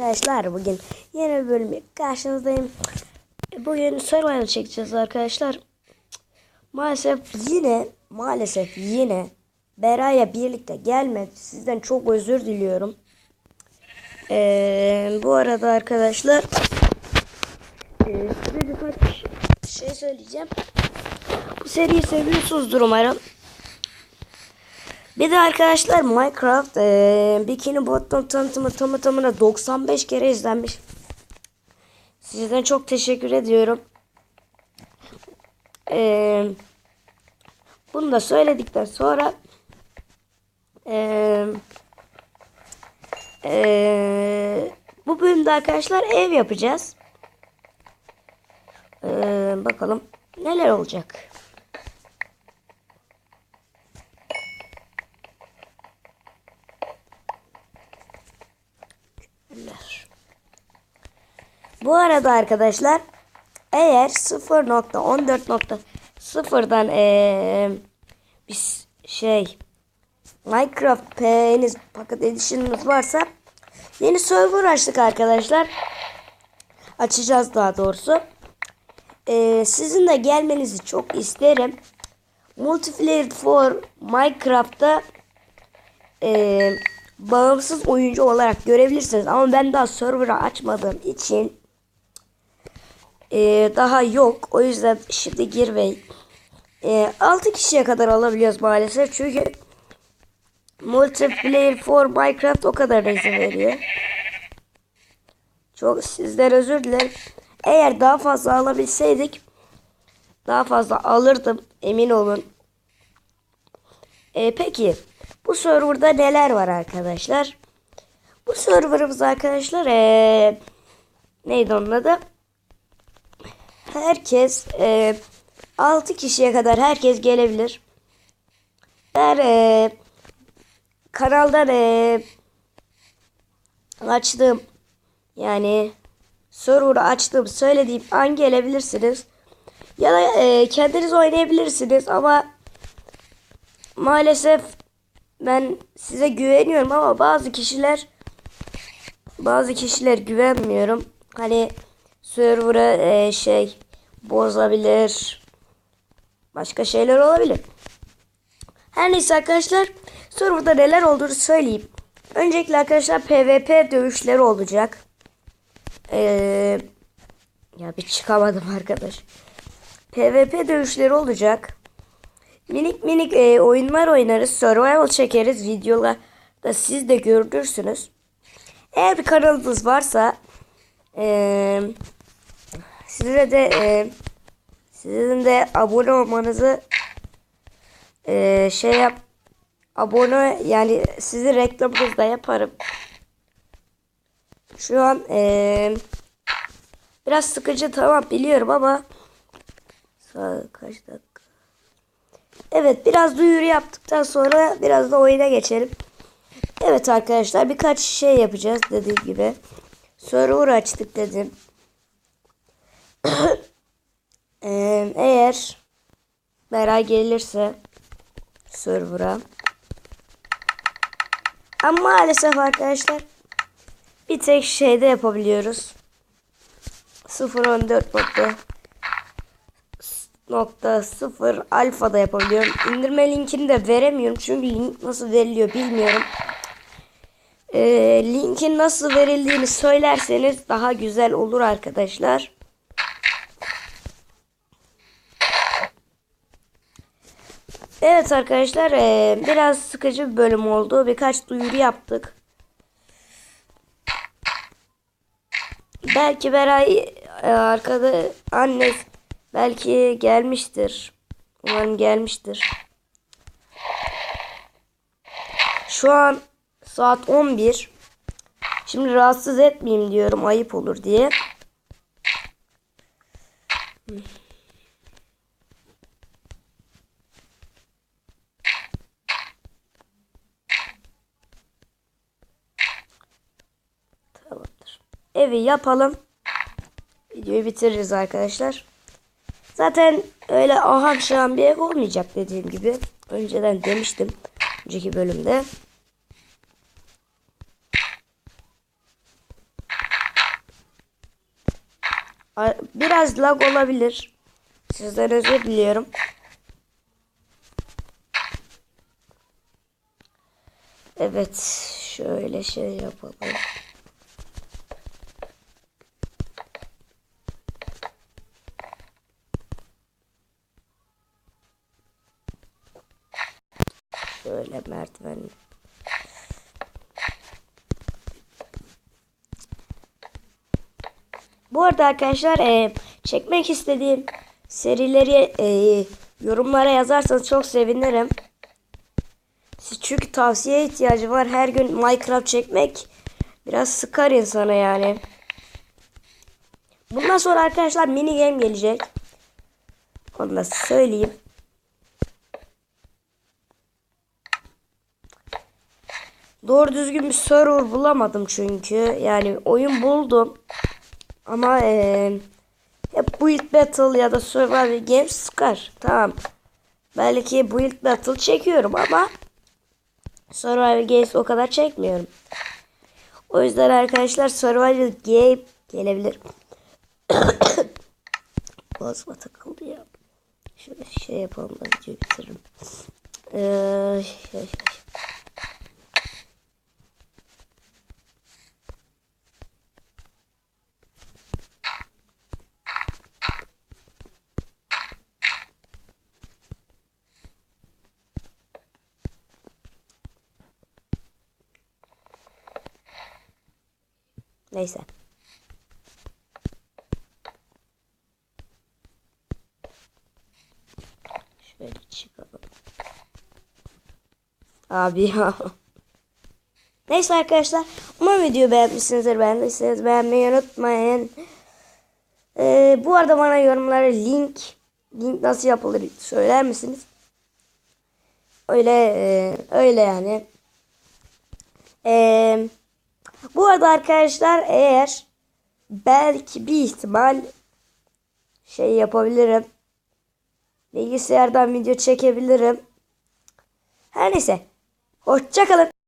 Arkadaşlar bugün yeni bir bölümle karşınızdayım. Bugün survival çekeceğiz arkadaşlar. Maalesef yine maalesef yine Bera'ya birlikte gelmedi. Sizden çok özür diliyorum. Ee, bu arada arkadaşlar e, size birkaç şey söyleyeceğim. Bu seriyi seviyorsunuzdur umarım. Bir de arkadaşlar Minecraft e, Bikini Bottom tanıtımı tamı tamına 95 kere izlenmiş. Sizden çok teşekkür ediyorum. E, bunu da söyledikten sonra e, e, bu bölümde arkadaşlar ev yapacağız. E, bakalım neler olacak. Bu arada arkadaşlar eğer 0.14.0'dan ee, bir şey Minecraft P'niz Pocket Edition'ınız varsa yeni server açtık arkadaşlar. Açacağız daha doğrusu. Ee, sizin de gelmenizi çok isterim. Multiplayer for Minecraft'ta e, bağımsız oyuncu olarak görebilirsiniz. Ama ben daha server'ı açmadığım için e, daha yok. O yüzden şimdi girmeyin. E, 6 kişiye kadar alabiliyoruz maalesef. Çünkü Multiplayer for Minecraft o kadar izin veriyor. Çok sizden özür dilerim. Eğer daha fazla alabilseydik daha fazla alırdım emin olun. E, peki bu serverda neler var arkadaşlar? Bu serverımız arkadaşlar ee, neydi onun adı? Herkes ee, 6 kişiye kadar herkes gelebilir. Eğer ee, kanaldan ee, açtığım yani server'ı açtığım söylediğim an gelebilirsiniz. Ya da ee, kendiniz oynayabilirsiniz ama maalesef ben size güveniyorum ama bazı kişiler bazı kişiler güvenmiyorum. Hani server'ı e, şey bozabilir. Başka şeyler olabilir. Her neyse arkadaşlar server'da neler olduğunu söyleyeyim. Öncelikle arkadaşlar PvP dövüşleri olacak. Ee, ya bir çıkamadım arkadaş. PvP dövüşleri olacak. Minik minik e, oyunlar oynarız. Survival çekeriz. Videolarda siz de görürsünüz. Eğer bir kanalınız varsa e, size de e, sizin de abone olmanızı e, şey yap abone yani sizi reklamınızda yaparım. Şu an e, biraz sıkıcı tamam biliyorum ama kaç dakika Evet biraz duyuru yaptıktan sonra biraz da oyuna geçelim. Evet arkadaşlar birkaç şey yapacağız dediğim gibi. Server açtık dedim. eğer Beray gelirse server'a ama maalesef arkadaşlar bir tek şeyde yapabiliyoruz. 0.14 nokta sıfır alfada yapabiliyorum. İndirme linkini de veremiyorum çünkü link nasıl veriliyor bilmiyorum. Ee, linkin nasıl verildiğini söylerseniz daha güzel olur arkadaşlar. Evet arkadaşlar ee, biraz sıkıcı bir bölüm oldu. Birkaç duyuru yaptık. Belki Beray e, arkada annesi Belki gelmiştir. Umarım gelmiştir. Şu an saat 11. Şimdi rahatsız etmeyeyim diyorum ayıp olur diye. Evi yapalım. Videoyu bitiririz arkadaşlar. Zaten öyle aham şahan bir ev olmayacak dediğim gibi. Önceden demiştim. Önceki bölümde. Biraz lag olabilir. Sizden özür diliyorum. Evet. Şöyle şey yapalım. Şöyle merdiven. Bu arada arkadaşlar e, çekmek istediğim serileri e, yorumlara yazarsanız çok sevinirim. Çünkü tavsiye ihtiyacı var. Her gün Minecraft çekmek biraz sıkar insana yani. Bundan sonra arkadaşlar mini game gelecek. Onu da söyleyeyim. Doğru düzgün bir server bulamadım çünkü. Yani oyun buldum. Ama eee hep Build Battle ya da Survival Games sıkar. Tamam. Belki Build Battle çekiyorum ama Survival Games o kadar çekmiyorum. O yüzden arkadaşlar Survival Game gelebilir. Boğazıma takıldı ya. Şöyle şey yapalım da videoyu bitiririm. Ee, şey, şey. Neyse. Şöyle çıkalım. Abi ya. Neyse arkadaşlar. Umarım videoyu beğenmişsinizdir. Beğendiyseniz beğenmeyi unutmayın. Ee, bu arada bana yorumlara link link nasıl yapılır söyler misiniz? Öyle e, öyle yani. Eee bu arada arkadaşlar eğer belki bir ihtimal şey yapabilirim. Bilgisayardan video çekebilirim. Her neyse. Hoşçakalın.